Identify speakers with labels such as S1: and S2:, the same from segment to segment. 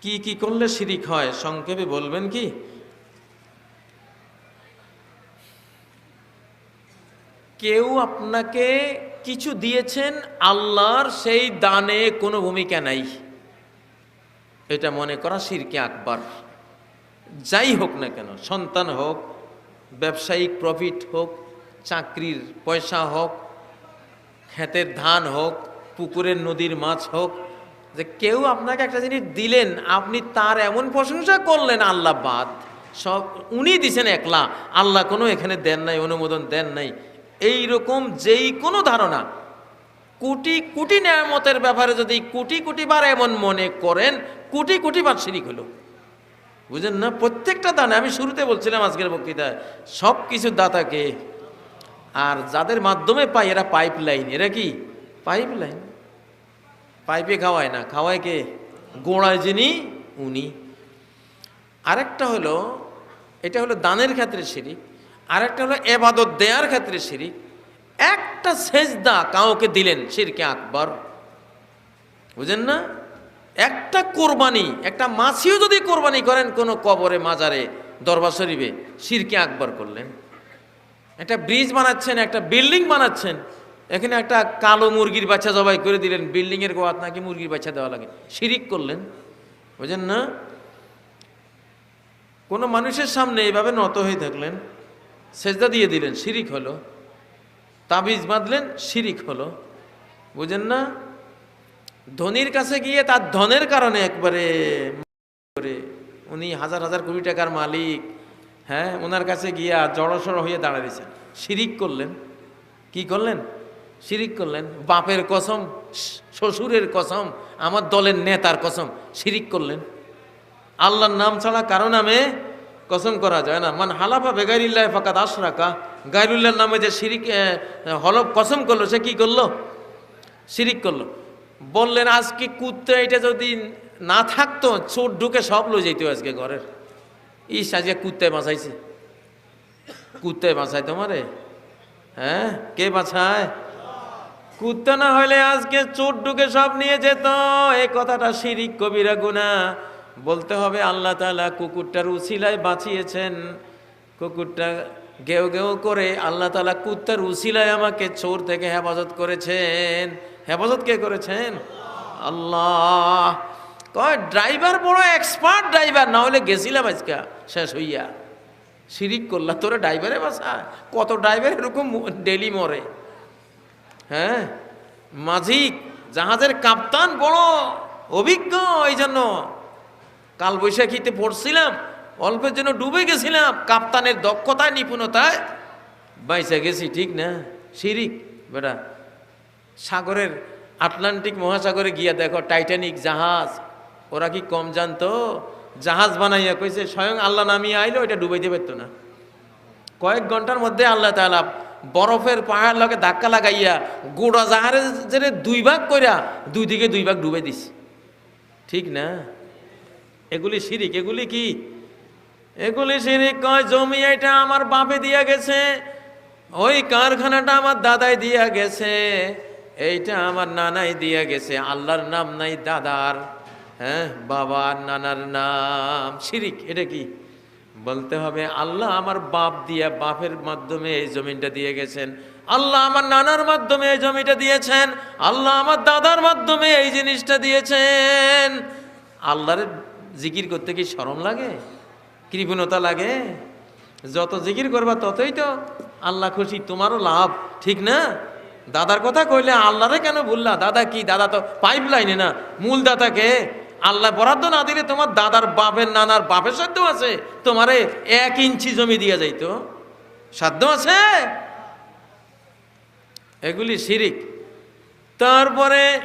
S1: কি কি করলে শিরিক হয়? সংক্ষেপে বলবেন কি? কেউ আপনাকে কিছু দিয়েছেন, আল্লাহর সেই দানে কোনো ভূমিকা নাই। এটা মনে করা শিরকে আকবার। যাই হোক না কেন, সন্তান হোক, ব্যবসায়িক প্রফিট হোক, চাকরির পয়সা হোক, ক্ষেতের ধান হোক, পুকুরের নদীর মাছ হোক যে কেউ আপনাকে একটা জিনিস দিলেন, আপনি তার এমন প্রশংসা করলেন, আল্লাহ বাদ। সব উনি দিছেন একলা। আল্লাহ কোনো এখানে দেন নাই, অনুমোদন দেন নাই। এই রকম যেই কোনো ধারণা। কোটি কোটি নেয়ামতের ব্যাপারে যদি কোটি কোটি বার এমন মনে করেন, কোটি কোটি বার হলো। বুঝেন না? প্রত্যেকটা দানে, আমি শুরুতে বলছিলাম আজকের বক্তৃতায় সব কিছু দাতাকে, আর যাদের মাধ্যমে পাই, এরা পাইপ লাইন এরা কি? পাইপ লাইন পাইপে খাওয়ায় না, খাওয়ায় কে? গোড়ায় যিনি, উনি। আরেকটা হলো, এটা হলো দানের ক্ষেত্রে শিরিক, আরেকটা হলো এবাদত দেয়ার ক্ষেত্রে শিরিক। একটা সেজদা কাউকে দিলেন, শিরকে আকবর। বুঝেন না? একটা কোরবানি, একটা মাছিও যদি কোরবানি করেন, কোনো কবরে, মাজারে, দরবার শরীফে শিরকে আকবর করলেন। একটা ব্রিজ বানাচ্ছেন, একটা বিল্ডিং বানাচ্ছেন এখানে একটা কালো মুরগির বাচ্চা জবাই করে দিলেন বিল্ডিংয়ের গোয়াত নাকি মুরগির বাচ্চা দেওয়া লাগে। শিরিক করলেন। বুঝেন না? কোনো মানুষের সামনে এইভাবে নত হয়ে থাকলেন, সেজদা দিয়ে দিলেন, শিরিক হলো। তাবিজ বাঁধলেন, শিরিক হলো। বুঝেন না? ধনির কাছে গিয়ে তার ধনের কারণে একবারে করে উনি হাজার হাজার কোটি টাকার মালিক হ্যাঁ ওনার কাছে গিয়া জড়সড় হয়ে দাঁড়াইছেন। শিরিক করলেন। কি করলেন? শিরিক করলেন, বাপের কসম শ্বশুরের কসম, আমার দলের নেতার কসম, শিরিক করলেন। আল্লাহর নাম ছাড়া কারও নামে কসম করা যায় না। মান হালাফা বেগাইল্লাহ ফাকাত আশরাকা, গাইরুল্লাহর নামে যে শিরিক হলফ কসম করল, সে কি করল? শিরিক করল। বললেন, আজকে কুত্তে এটা যদি না থাকতো, চোর ঢুকে সব লো যেত আজকে ঘরের। ইস, আজকে কুত্তায় বাঁচাইছে। কুত্তায় বাঁচায় তোমারে? হ্যাঁ? কে বাঁচায়? কুত্তা না হলে আজকে চোর ঢুকে সব নিয়ে যেত। এ কথাটা শিরিক কবিরা গুনা। বলতে হবে আল্লাহ তালা কুকুরটার উসিলায় বাঁচিয়েছেন। কুকুরটা গেও গেও করে আল্লাহ তালা কুত্তার উসিলায় আমাকে চোর থেকে হেফাজত করেছেন। হেফাজত কে করেছেন? আল্লাহ। কয়, ড্রাইভার বড় এক্সপার্ট ড্রাইভার, না হলে গেছিলাম আজকে, শেষ হইয়া। শিরিক করলা, তোরা ড্রাইভারে বাসা কত ড্রাইভার এরকম ডেলি মরে। হ্যাঁ? মাঝিক, জাহাজের কাপ্তান বড় অভিজ্ঞ এই জন্য কাল বৈশাখীতে পড়ছিলাম, অল্পের জন্য ডুবে গেছিলাম, কাপ্তানের দক্ষতায়, নিপুণতায়। বাইসে গেছি, ঠিক না? শিরিক, বেটা। সাগরের আটলান্টিক মহাসাগরে গিয়া দেখো, টাইটানিক জাহাজ। ওরা কি কম জানতো? জাহাজ বানাইয়া কইছে, স্বয়ং আল্লাহ নামিয়ে আইলো এটা ডুবাইতে পারতো না। কয়েক ঘণ্টার মধ্যে আল্লাহ তালা বরফের পাহাড় লগে ধাক্কা লাগাইয়া গোড়া জাহারে যে দুই ভাগ কইরা দুই দিকে দুই ভাগ ডুবে দিস ঠিক না? এগুলি শিরিক, এগুলি কি? এগুলি শিরিক কয়, জমি এটা আমার বাপে দিয়া গেছে, ওই কারখানাটা আমার দাদাই দিয়া গেছে, এইটা আমার নানাই দিয়া গেছে, আল্লাহর নাম নাই দাদার হ্যাঁ বাবার নানার নাম। শিরিক, এটা কি? বলতে হবে, আল্লাহ আমার বাপ দিয়া বাপের মাধ্যমে এই জমিনটা দিয়ে গেছেন। আল্লাহ আমার নানার মাধ্যমে এই জমিটা দিয়েছেন। আল্লাহ আমার দাদার মাধ্যমে এই জিনিসটা দিয়েছেন। আল্লাহর জিকির করতে কি শরম লাগে? কৃপণতা লাগে? যত জিকির করবা ততই তো আল্লাহ খুশি। তোমারও লাভ, ঠিক না? দাদার কথা কইলে আল্লাহরে কেন ভুললা? দাদা কি? দাদা তো পাইপ লাইনে না। মূল দাদাকে আল্লাহ বরাদ্দ না দিলে তোমার দাদার বাপের নানার বাপের সাধ্য আছে। তোমারে এক ইঞ্চি জমি দিয়া যাইতো। সাধ্য আছে? এগুলি শিরিক। তারপরে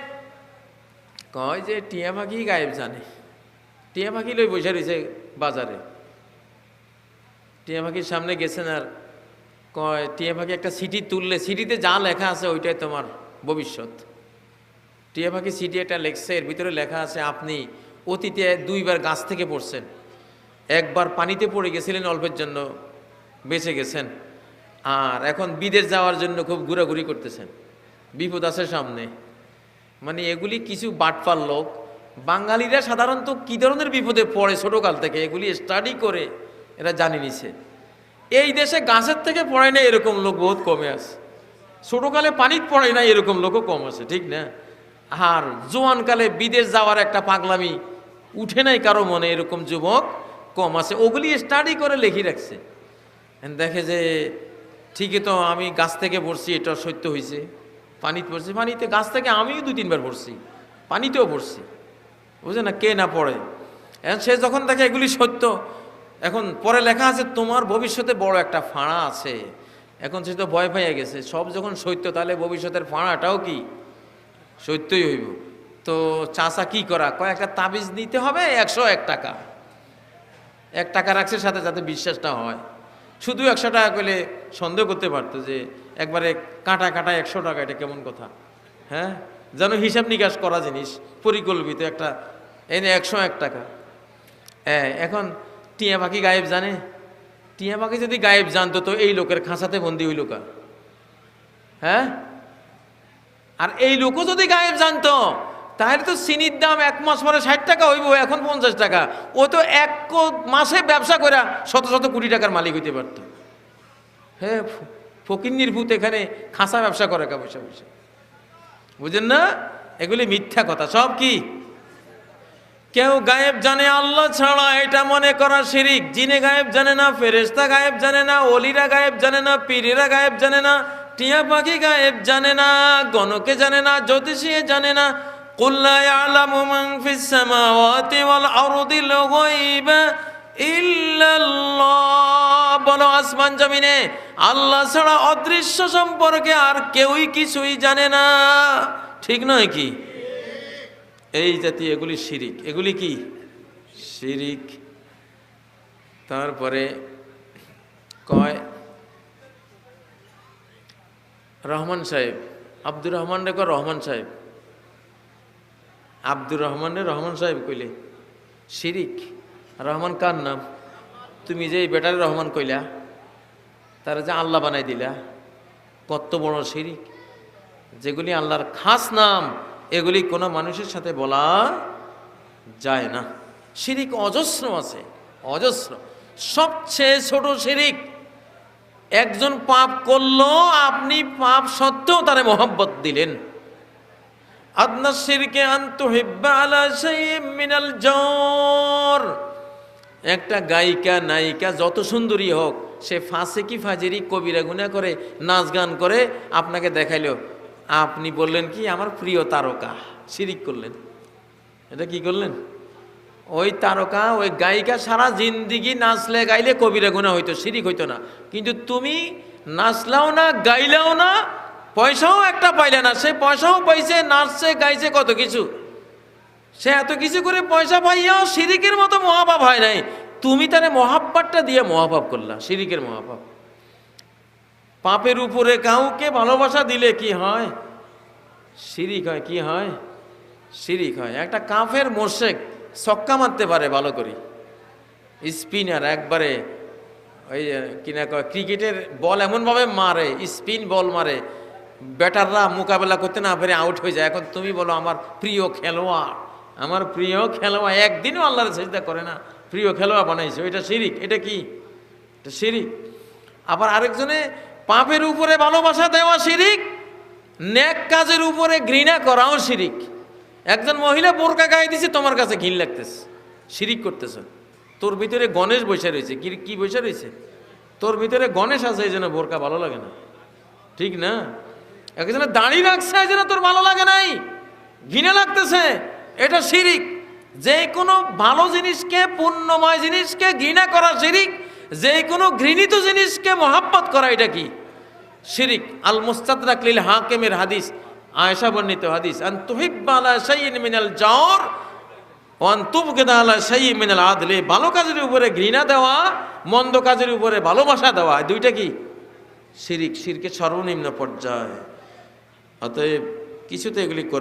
S1: কয় যে টিয়া পাখি গায়েব জানে। টিয়া পাখি লই বসে রয়েছে বাজারে। টিয়া পাখির সামনে গেছেন আর কয়, টিয়া পাখি একটা সিটি তুললে সিটিতে যা লেখা আছে, ওইটাই তোমার ভবিষ্যৎ। টিয়া পাখি সিটি একটা লেখছে এর ভিতরে লেখা আছে, আপনি অতীতে দুইবার গাছ থেকে পড়ছেন। একবার পানিতে পড়ে গেছিলেন, অল্পের জন্য বেঁচে গেছেন। আর এখন বিদেশ যাওয়ার জন্য খুব ঘোরাঘুরি করতেছেন। বিপদ আছে সামনে। মানে এগুলি কিছু বাটপার লোক। বাঙালিরা সাধারণত কী ধরনের বিপদে পড়ে ছোটোকাল থেকে? এগুলি স্টাডি করে এরা জানি নিছে। এই দেশে গাছের থেকে পড়ে না এরকম লোক বহুত কমে আছে। ছোটোকালে পানিত পড়ে না এরকম লোকও কম আছে, ঠিক না? আর জোয়ানকালে বিদেশ যাওয়ার একটা পাগলামি উঠে নাই কারও মনে, এরকম যুবক কম আছে। ওগুলি স্টাডি করে লিখি রাখছে। দেখে যে ঠিকই তো আমি গাছ থেকে পড়ছি এটা সত্য হয়েছে পানিতে পড়ছি পানিতে গাছ থেকে আমিও দু তিনবার পড়ছি পানিতেও পড়ছি বুঝে না? কে না পড়ে? এখন সে যখন দেখে এগুলি সত্য, এখন পরে লেখা আছে, তোমার ভবিষ্যতে বড় একটা ফাঁড়া আছে। এখন সে তো ভয় পাইয়া গেছে। সব যখন সত্য, তাহলে ভবিষ্যতের ফাঁড়াটাও কি? সত্যই হইব। তো চাষা কি করা? কয়, একটা তাবিজ নিতে হবে, একশো এক টাকা। এক টাকা রাখছে, সাথে যাতে বিশ্বাসটা হয়। শুধু একশো টাকা করলে সন্দেহ করতে পারতো যে একবারে কাঁটা কাঁটা একশো টাকা, এটা কেমন কথা? হ্যাঁ? যেন হিসাব নিকাশ করা জিনিস, পরিকল্পিত একটা এনে একশো এক টাকা। হ্যাঁ এখন টিয়া পাখি গায়েব জানে? টিয়া পাখি যদি গায়েব জানতো, তো এই লোকের খাঁচাতে বন্দি হইল কা? হ্যাঁ? আর এই লোকও যদি গায়েব জানতো, তাহলে তো চিনির দাম এক মাস পরে ষাট টাকা হইব, এখন পঞ্চাশ টাকা। ও তো এক মাসে ব্যবসা করে শত শত কোটি টাকার মালিক হইতে পারতো। হ্যাঁ ফকিন্নির ভূত এখানে খাসা ব্যবসা করে কা পয়সা পয়সা বুঝেন না? এগুলি মিথ্যা কথা। সব কি? কেউ গায়েব জানে আল্লাহ ছাড়া, এটা মনে করা শিরিক। জিনে গায়েব জানে না ফেরেস্তা গায়েব জানে না অলিরা গায়েব জানে না, পীরেরা গায়েব জানে না টিয়া পাখি গায়েব জানে না, গণকে জানে না, জ্যোতিষী জানে না। কুল্লা ইয়ালামু মান ফিস সামাওয়াতি ওয়াল আরদিল গায়বা বলো আসমান জমিনে, আল্লাহ ছাড়া অদৃশ্য সম্পর্কে আর কেউই কিছুই জানে না। ঠিক নয় কি? এই জাতীয় এগুলি শিরিক। এগুলি কি? শিরিক। তারপরে কয়? রহমান সাহেব। আব্দুর রহমান রে রহমান সাহেব। আব্দুর রহমান রহমান সাহেব কইলে, শিরিক, রহমান কার নাম? তুমি যে বেটারে রহমান কইলা, তারা যে আল্লাহ বানাই দিলা, কত বড় শিরিক। যেগুলি আল্লাহর খাস নাম, এগুলি কোনো মানুষের সাথে বলা যায় না। শিরিক অজস্র আছে, অজস্র। সবচেয়ে ছোট শিরিক একজন পাপ করল, আপনি পাপ সত্ত্বেও তারে মোহাব্বত দিলেন। আদনা শিরকে আন্তহিব্বা আলা শাইইম মিনাল জ্বর একটা গায়িকা, নায়িকা যত সুন্দরী হোক, সে ফাঁসে কি ফাজেরি, কবিরা গুণা করে, নাচ গান করে, আপনাকে দেখাইলো। আপনি বললেন কি, আমার প্রিয় তারকা। শিরিক করলেন। এটা কি করলেন? ওই তারকা, ওই গায়িকা সারা জিন্দিগি নাচলে, গাইলে কবিরা গুণা হইতো, শিরিক হইতো না। কিন্তু তুমি নাচলাও না, গাইলাও না, পয়সাও একটা পাইলে না। সে পয়সাও পাইছে, নাচছে, গাইছে, কত কিছু। সে এত কিছু করে পয়সা পাইয়াও শিরিকের মতো মহাপাপ হয় নাই। তুমি তারে মহাব্বারটা দিয়ে মহাপাপ করলা, শিরিকের মহাপাপ। পাপের উপরে কাউকে ভালোবাসা দিলে কি হয়? শিরিক হয়, কি হয়? শিরিক হয়। একটা কাফের মোশেক ছক্কা মারতে পারে ভালো করে। স্পিনার একবারে ওই কিনা কয়, ক্রিকেটের বল এমনভাবে মারে, স্পিন বল মারে, ব্যাটাররা মোকাবেলা করতে না পেরে আউট হয়ে যায়। এখন তুমি বলো, আমার প্রিয় খেলোয়াড়, আমার প্রিয় খেলোয়াড়, একদিনও আল্লাহর চেষ্টা করে না, প্রিয় খেলোয়াড় বানাইছে। ওইটা শিরিক, এটা কি? এটা শিরিক। আবার আরেকজনে, পাপের উপরে ভালোবাসা দেওয়া শিরিক, ন্যাক কাজের উপরে ঘৃণা করাও শিরিক। একজন মহিলা বোরকা গায়ে দিছে, তোমার কাছে ঘিন লাগতেছে। শিরিক করতেছ। তোর ভিতরে গণেশ বসে রয়েছে। কি কি বসে রয়েছে? তোর ভিতরে গণেশ আছে, এই জন্য বোরকা ভালো লাগে না। ঠিক না? একজনে দাড়ি রাখছে, এই জন্য তোর ভালো লাগে নাই। ঘিনে লাগতেছে। এটা শিরিক। যে কোনো ভালো জিনিসকে পূর্ণময় জিনিসকে ঘৃণা করা শিরিক। যে কোনো ঘৃণিত জিনিসকে মহাব্বত করা, এটা কি? শিরিক। আল মুস্তাদরাক লিল হাকিমের হাদিস। আয়েশা বর্ণিত হাদিস, আন তুহিব্বা সাইন মিনাল জাওর ওয়ান তুবগেদালা সাই মিনাল আদলে। ভালো কাজের উপরে ঘৃণা দেওয়া, মন্দ কাজের উপরে ভালোবাসা দেওয়া দুইটা কি? শিরিক সিরকে সর্বনিম্ন পর্যায়। অতএব কিছুতে এগুলি